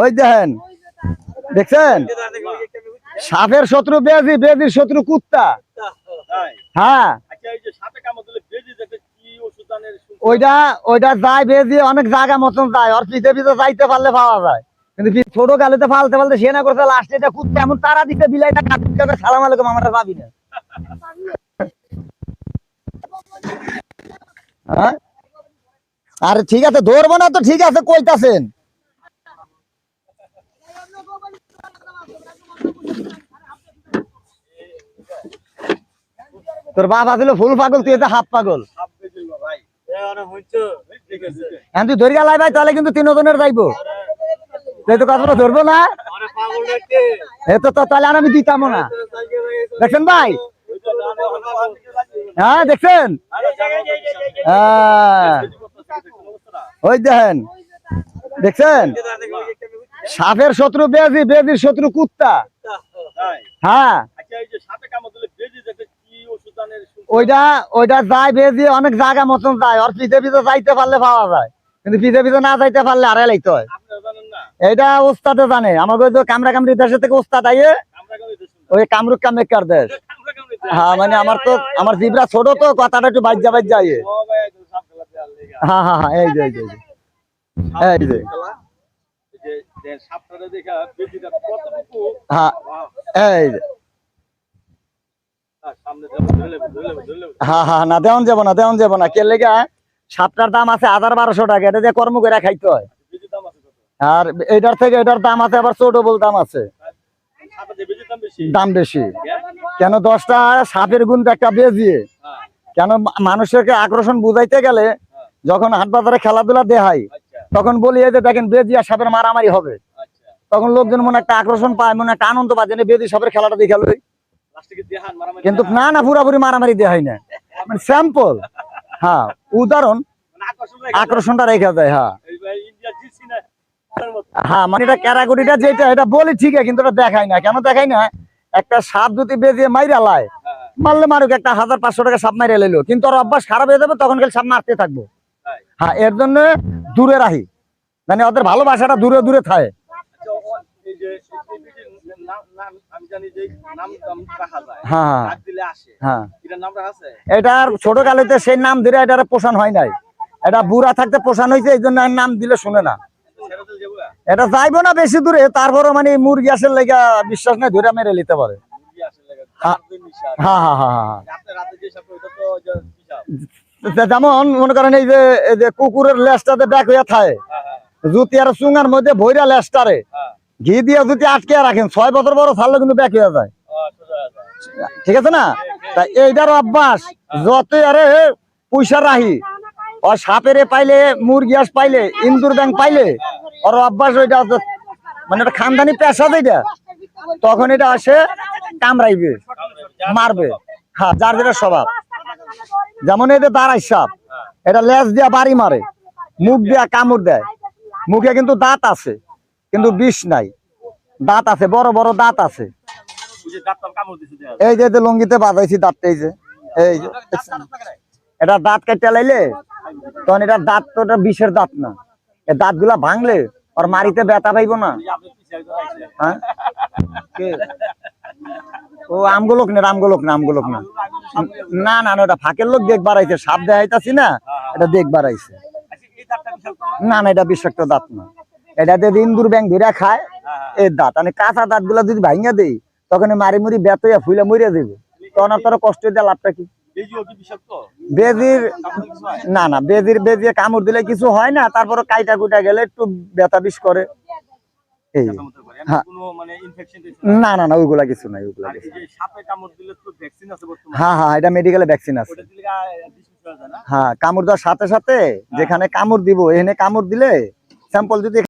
ওই দেখেন, দেখছেন? সাপের শত্রু বেজি, বেজির শত্রু কুত্তা। হ্যাঁ। ওইটা ওইটা যায় বেজি, অনেক জায়গা মতন যায়। আর পিঠে যাইতে পারলে পাওয়া যায়। কিন্তু ছোট গালিতে ফালতে ফালতে সে না করতে লাস্টে এটা কুত্তা, এমন তারা দিতে বিলাইটা কাটতে সালাম আলাইকুম, আমরা পাবি না। হ্যাঁ? আরে ঠিক আছে, ধরবো না তো, ঠিক আছে, কইতাছেন। তোর বাপ আসলে ফুল পাগল, তুই হাফ পাগল। এখন তুই ধরিয়া লাই ভাই, তাহলে কিন্তু তিনজনের যাইবো। তুই তো কথা ধরবো না? এ তো, তাহলে আর আমি দিতামও না। দেখছেন ভাই? হ্যাঁ দেখছেন? হ্যাঁ। ওই দেখেন, দেখছেন? সাপের শত্রু বেজি, বেজির শত্রু কুত্তা। হ্যাঁ। ওইটা ওইটা যায় বেজি, অনেক জায়গা মতন যায়। আর পিঠে যাইতে পারলে পাওয়া যায়। কিন্তু পিঠে পিঠে না যাইতে পারলে আড়াই লাইতে হয়। এটা ওস্তাদে জানে। আমাকে ওই কামরা কামড়ি দেশের থেকে ওস্তাদ আইয়ে, ওই কামরুক কামেকার দেশ। হ্যাঁ মানে আমার তো আমার জিবরা ছোট তো, কথাটা একটু বাজ্যা বাজ্যা আইয়ে। হ্যাঁ? সাতটার দাম আছে হাজার বারোশো টাকা, এটা দিয়ে কর্ম করে খাইতে হয়। আর এটার থেকে এটার দাম আছে, আবার ছোট বল দাম আছে। দাম বেশি। কেন দশটা সাপের গুণ একটা বেজিয়ে। কেন মানুষকে আকর্ষণ বুঝাইতে গেলে যখন হাট বাজারে খেলাধুলা দেখাই তখন বলি এই যে দেখেন বেজি আর সাপের মারামারি হবে। তখন লোকজন মনে একটা আকর্ষণ পায় মনে একটা আনন্দ পায় যে বেজি সাপের খেলাটা দেখাল কিন্তু না না পুরাপুরি মারামারি হয় না। মানে স্যাম্পল হ্যাঁ উদাহরণ আকর্ষণটা রেখে যায় হ্যাঁ। হ্যাঁ মানে এটা ক্যারাগরিটা যেটা এটা বলি ঠিক আছে কিন্তু এটা দেখাই না। কেন দেখাই না? একটা সাপ যদি বেজিয়ে মাইরা লায় মারলে মারুক একটা হাজার পাঁচশো টাকা সাপ মাইরা লাইলো। কিন্তু ওর অভ্যাস খারাপ হয়ে যাবে তখন খালি সাপ মারতে থাকব। হ্যাঁ এর জন্য দূরে রাখি। মানে ওদের ভালোবাসাটা দূরে দূরে থাকে। হ্যাঁ হ্যাঁ। এটার ছোট কালেতে সেই নাম দিলে এটার পোষণ হয় নাই। এটা বুড়া থাকতে পোষণ হয়েছে এই জন্য নাম দিলে শুনে না। এটা যাইবো না বেশি দূরে তারপরে মানে মুরগি আসের লেগা বিশ্বাস নেই ধরে মেরে নিতে পারে। হ্যাঁ। হ্যাঁ হ্যাঁ হ্যাঁ হ্যাঁ। যেমন মনে করেন এই যে কুকুরের লেজটাতে ব্যাক হইয়া থাকে জুতি আর চুঙার মধ্যে ভৈরা লেজটারে ঘি দিয়ে যদি আটকে রাখেন ছয় বছর বড় ছাড়লে কিন্তু ব্যাক হয়ে যায়। ঠিক আছে না? তা এইটার অভ্যাস যত আরে পয়সা রাহি আর সাপের পাইলে মুরগি আস পাইলে ইন্দুর ব্যাংক পাইলে ওর অভ্যাস ওইটা মানে একটা খানদানি পেশা যেটা তখন এটা আসে কামড়াইবে মারবে। হ্যাঁ যার যেটা স্বভাব। যেমন এই যে দাঁড়াই সাপ, এটা লেজ দিয়া বাড়ি মারে, মুখ দিয়া কামড় দেয়। মুখে কিন্তু দাঁত আছে, কিন্তু বিষ নাই। দাঁত আছে, বড় বড় দাঁত আছে। এই যে লঙ্গিতে বাজাইছি দাঁতটা, এই যে, এই এটা দাঁত কেটে লাইলে, তখন এটা দাঁত তো এটা বিষের দাঁত না। এ দাঁতগুলা ভাঙলে আর মারিতে ব্যথা পাইব না। হ্যাঁ? ও আমগুলোক না আমগুলোক না আমগুলোক না। না না ওটা ফাঁকের লোক দেখ বাড়াইছে সাপ দেখাইতাছি না এটা দেখ বাড়াইছে। না না এটা বিষাক্ত দাঁত না। এটা দিয়ে ইন্দুর ব্যাং ধরে খায় এই দাঁত মানে কাঁচা দাঁতগুলা যদি ভাঙিয়া দেই তখন মারি মুড়ি বেত হইয়া ফুলে মরিয়া দেবে তখন আর তোর কষ্ট দেওয়া লাভটা কি? বেজির না না বেজির বেজিয়ে কামড় দিলে কিছু হয় না তারপরে কাইটা কুইটা গেলে একটু ব্যথা বিষ করে। এই হ্যাঁ। না না না ওইগুলা কিছু নাই ওইগুলা হ্যাঁ হ্যাঁ এটা মেডিকেলে ভ্যাকসিন আছে। হ্যাঁ কামড় দেওয়ার সাথে সাথে যেখানে কামড় দিব এখানে কামড় দিলে স্যাম্পল যদি